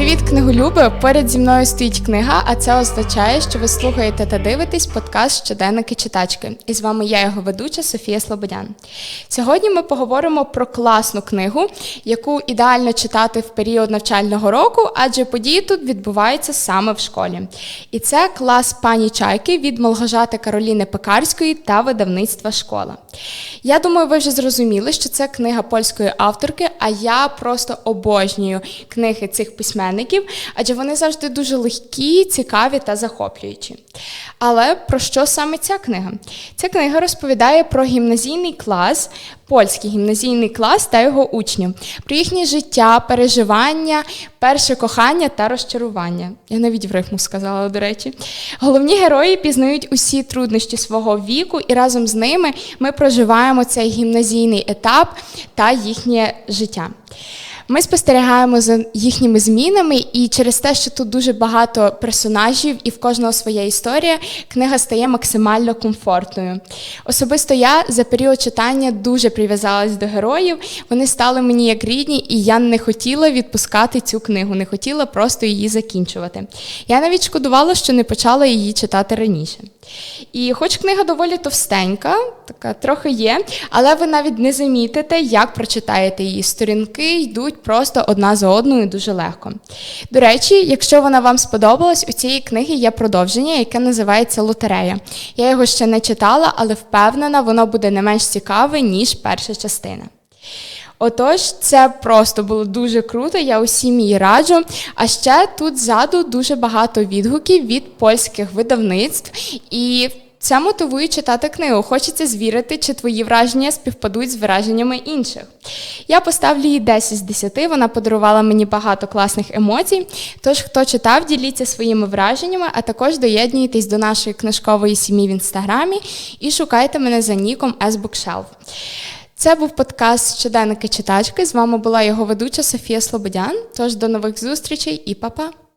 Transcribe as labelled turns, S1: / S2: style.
S1: Привіт, книголюби! Поряд зі мною стоїть книга, а це означає, що ви слухаєте та дивитесь подкаст Щоденники читачки. І з вами я, його ведуча Софія Слободян. Сьогодні ми поговоримо про класну книгу, яку ідеально читати в період навчального року, адже події тут відбуваються саме в школі. І це клас пані Чайки від Молгожати Кароліни Пекарської та видавництва Школа. Я думаю, ви вже зрозуміли, що це книга польської авторки, а я просто обожнюю книги цих письменників, адже вони завжди дуже легкі, цікаві та захоплюючі. Але про що саме ця книга? Ця книга розповідає про гімназійний клас, польський гімназійний клас та його учнів, про їхнє життя, переживання, перше кохання та розчарування. Я навіть в рифму сказала, до речі. Головні герої пізнають усі труднощі свого віку, і разом з ними ми проживаємо цей гімназійний етап та їхнє життя. Ми спостерігаємо за їхніми змінами, і через те, що тут дуже багато персонажів і в кожного своя історія, книга стає максимально комфортною. Особисто я за період читання дуже прив'язалась до героїв. Вони стали мені як рідні, і я не хотіла відпускати цю книгу, не хотіла просто її закінчувати. Я навіть шкодувала, що не почала її читати раніше. І хоч книга доволі товстенька, така трохи є, але ви навіть не замітите, як прочитаєте її. Сторінки йдуть просто одна за одною дуже легко. До речі, якщо вона вам сподобалась, у цієї книги є продовження, яке називається Лотерея. Я його ще не читала, але впевнена, воно буде не менш цікаве, ніж перша частина. Отож, це просто було дуже круто, я усім її раджу. А ще тут ззаду дуже багато відгуків від польських видавництв, і це мотивує читати книгу. Хочеться звірити, чи твої враження співпадуть з враженнями інших. Я поставлю їй 10 з 10, вона подарувала мені багато класних емоцій. Тож, хто читав, діліться своїми враженнями, а також доєднуйтесь до нашої книжкової сім'ї в інстаграмі і шукайте мене за ніком S-Bookshelf. Це був подкаст Щоденники читачки. З вами була його ведуча Софія Слободян. Тож до нових зустрічей і па-па!